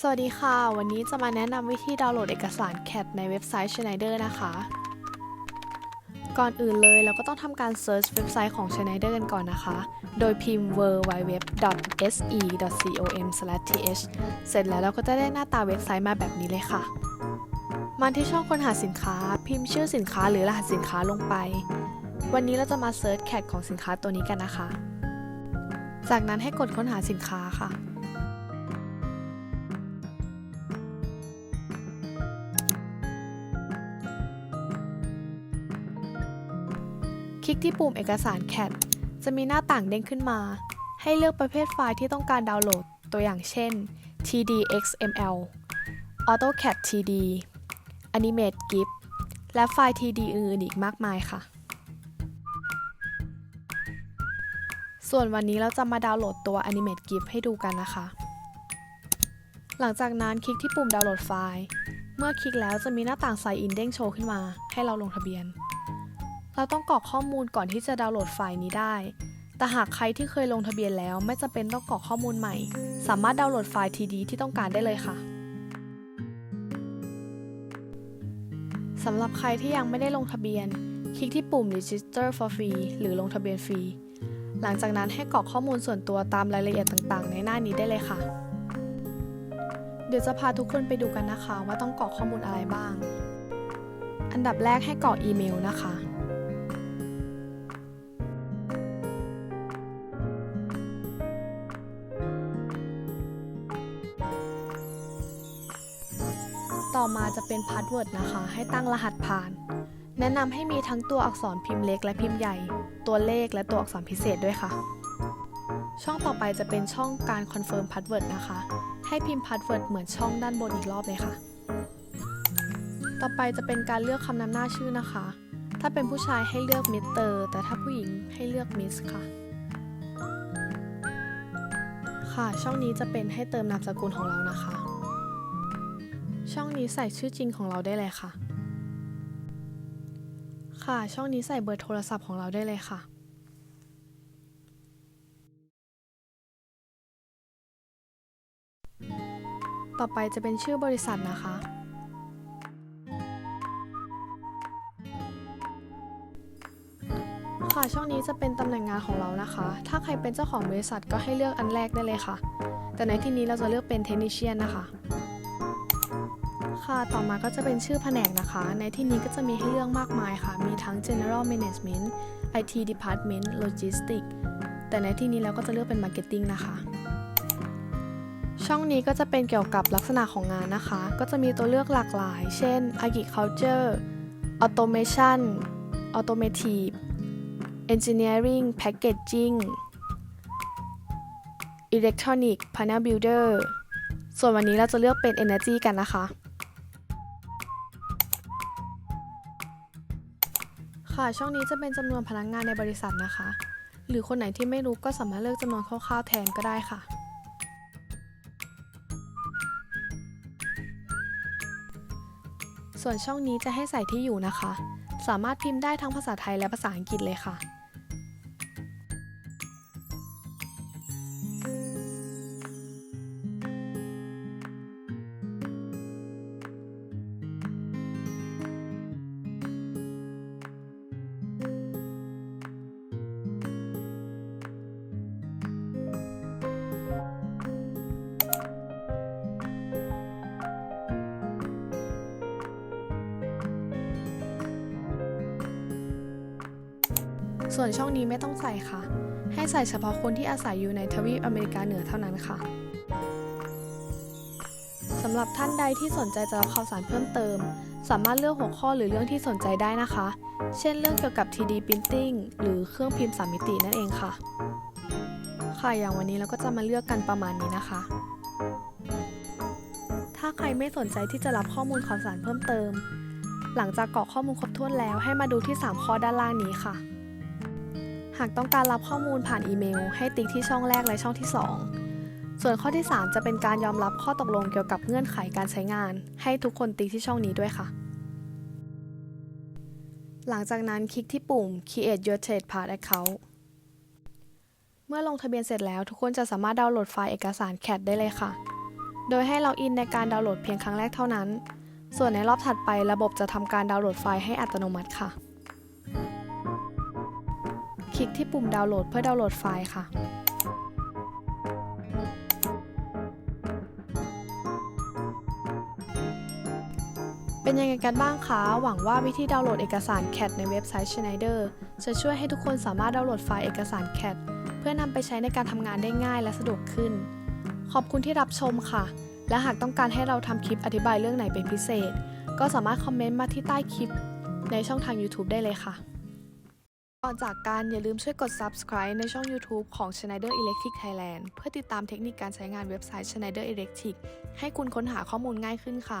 สวัสดีค่ะ วันนี้จะมาแนะนำวิธีดาวน์โหลดเอกสาร CAT ในเว็บไซต์ Schneider นะคะ ก่อนอื่นเลยเราก็ต้องทำการ search เว็บไซต์ของ Schneider กันก่อนนะคะ โดยพิมพ์ www.se.com/th เสร็จแล้วเราก็จะได้หน้าตาเว็บไซต์มาแบบนี้เลยค่ะ มาที่ช่องค้นหาสินค้า พิมพ์ชื่อสินค้าหรือรหัสสินค้าลงไป วันนี้เราจะมา search CAT ของสินค้าตัวนี้กันนะคะ จากนั้นให้กดค้นหาสินค้าค่ะ คลิกที่ปุ่มเอกสาร CAT จะมีหน้าต่างเด้งขึ้นมา ให้เลือกประเภทไฟล์ที่ต้องการดาวน์โหลด ตัวอย่างเช่น TD.xml AutoCAD TD Animate GIF และไฟล์ TD อื่นๆอีกมากมายค่ะ ส่วนวันนี้เราจะมาดาวน์โหลดตัว Animate GIF ให้ดูกันนะคะ หลังจากนั้นคลิกที่ปุ่มดาวน์โหลดไฟล์ เมื่อคลิกแล้วจะมีหน้าต่าง Sign In เด้งโชว์ขึ้นมา ให้เราลงทะเบียน เราต้องกรอกข้อมูลก่อนที่จะดาวน์โหลดไฟล์นี้ได้ แต่หากใครที่เคยลงทะเบียนแล้ว ไม่จำเป็นต้องกรอกข้อมูลใหม่ สามารถดาวน์โหลดไฟล์ TD ที่ต้องการได้เลยค่ะสำหรับใครที่ยังไม่ได้ลงทะเบียน คลิกที่ปุ่ม Register for Free หรือลงทะเบียนฟรี หลังจากนั้นให้กรอกข้อมูลส่วนตัวตามรายละเอียดต่างๆ ในหน้านี้ได้เลยค่ะ เดี๋ยวจะพาทุกคนไปดูกันนะคะว่าต้องกรอกข้อมูลอะไรบ้าง อันดับแรกให้กรอกอีเมลนะคะ ต่อมาจะเป็นพาสเวิร์ดนะคะ ให้ตั้งรหัสผ่าน แนะนำให้มีทั้งตัวอักษรพิมพ์เล็กและพิมพ์ใหญ่ ตัวเลขและตัวอักษรพิเศษด้วยค่ะ ช่องต่อไปจะเป็นช่องการคอนเฟิร์มพาสเวิร์ดนะคะ ให้พิมพ์พาสเวิร์ดเหมือนช่องด้านบนอีกรอบเลยค่ะ ต่อไปจะเป็นการเลือกคำนำหน้าชื่อนะคะ ถ้าเป็นผู้ชายให้เลือกมิสเตอร์แต่ถ้าผู้หญิงให้เลือกมิสค่ะค่ะ ช่องนี้จะเป็นให้เติมนามสกุลของเรานะคะ ช่องนี้ใส่ชื่อจริงของเราได้เลยค่ะ ค่ะช่องนี้ใส่เบอร์โทรศัพท์ของเราได้เลยค่ะต่อไปจะเป็นชื่อบริษัทนะคะ ค่ะช่องนี้จะเป็นตำแหน่งงานของเรานะคะ ถ้าใครเป็นเจ้าของบริษัทก็ให้เลือกอันแรกได้เลยค่ะ แต่ในที่นี้เราจะเลือกเป็นเทคนิชเชียนนะคะ ค่ะ ต่อมาก็จะเป็นชื่อแผนกนะคะ ในที่นี้ก็จะมีให้เลือกมากมายค่ะ มีทั้ง General Management IT Department Logistics แต่ในที่นี้เราก็จะเลือกเป็น Marketing นะคะ ช่องนี้ก็จะเป็นเกี่ยวกับลักษณะของงานนะคะ ก็จะมีตัวเลือกหลากหลาย เช่น Agriculture Automation Automotive Engineering Packaging Electronic Panel Builder ส่วนวันนี้เราจะเลือกเป็น Energy กันนะคะ ค่ะ ช่องนี้จะเป็นจำนวนพนักงานในบริษัทนะคะ หรือคนไหนที่ไม่รู้ก็สามารถเลือกจำนวนคร่าวๆแทนก็ได้ค่ะ ส่วนช่องนี้จะให้ใส่ที่อยู่นะคะ สามารถพิมพ์ได้ทั้งภาษาไทยและภาษาอังกฤษเลยค่ะ ส่วนช่องนี้ไม่ต้องใส่ค่ะ ให้ใส่เฉพาะคนที่อาศัยอยู่ในทวีปอเมริกาเหนือเท่านั้นค่ะสำหรับท่านใดที่สนใจจะรับข่าวสารเพิ่มเติม สามารถเลือกหัวข้อหรือเรื่องที่สนใจได้นะคะ เช่นเรื่องเกี่ยวกับ 3D Printing หรือเครื่องพิมพ์สามมิตินั่นเองค่ะ ค่ะอย่างวันนี้เราก็จะมาเลือกกันประมาณนี้นะคะ ถ้าใครไม่สนใจที่จะรับข้อมูลข่าวสารเพิ่มเติม หลังจากกรอกข้อมูลครบถ้วนแล้วให้มาดูที่ 3 ข้อด้านล่างนี้ค่ะ หากต้องการรับข้อมูลผ่านอีเมล ให้ติ๊กที่ช่องแรกและช่องที่ 2 ส่วนข้อที่ 3 จะเป็นการยอมรับข้อตกลงเกี่ยวกับเงื่อนไขการใช้งาน ให้ทุกคนติ๊กที่ช่องนี้ด้วยค่ะ หลังจากนั้นคลิกที่ปุ่ม Create your Trade Part Account เมื่อลงทะเบียนเสร็จแล้วทุกคนจะสามารถดาวน์โหลดไฟล์เอกสาร CAT ได้เลยค่ะ โดยให้ล็อกอินในการดาวน์โหลดเพียงครั้งแรกเท่านั้น ส่วนในรอบถัดไประบบจะทำการดาวน์โหลดไฟล์ให้อัตโนมัติค่ะ ลิกที่ปุ่มดาวน์โหลดเพื่อดาวน์โหลดไฟล์ค่ะเป็นยังไงกันบ้างคะ หวังว่าวิธีดาวน์โหลดเอกสาร CAD ในเว็บไซต์ Schneider จะช่วยให้ทุกคนสามารถดาวน์โหลดไฟล์เอกสาร CAD เพื่อนำไปใช้ในการทำงานได้ง่ายและสะดวกขึ้น ขอบคุณที่รับชมค่ะ และหากต้องการให้เราทำคลิปอธิบายเรื่องไหนเป็นพิเศษ ก็สามารถคอมเมนต์มาที่ใต้คลิปในช่องทาง YouTube ได้เลยค่ะ ก่อนจากการอย่าลืมช่วยกด subscribe ในช่อง YouTube ของ Schneider Electric Thailand เพื่อติดตามเทคนิคการใช้งานเว็บไซต์ Schneider Electric ให้คุณค้นหาข้อมูลง่ายขึ้นค่ะ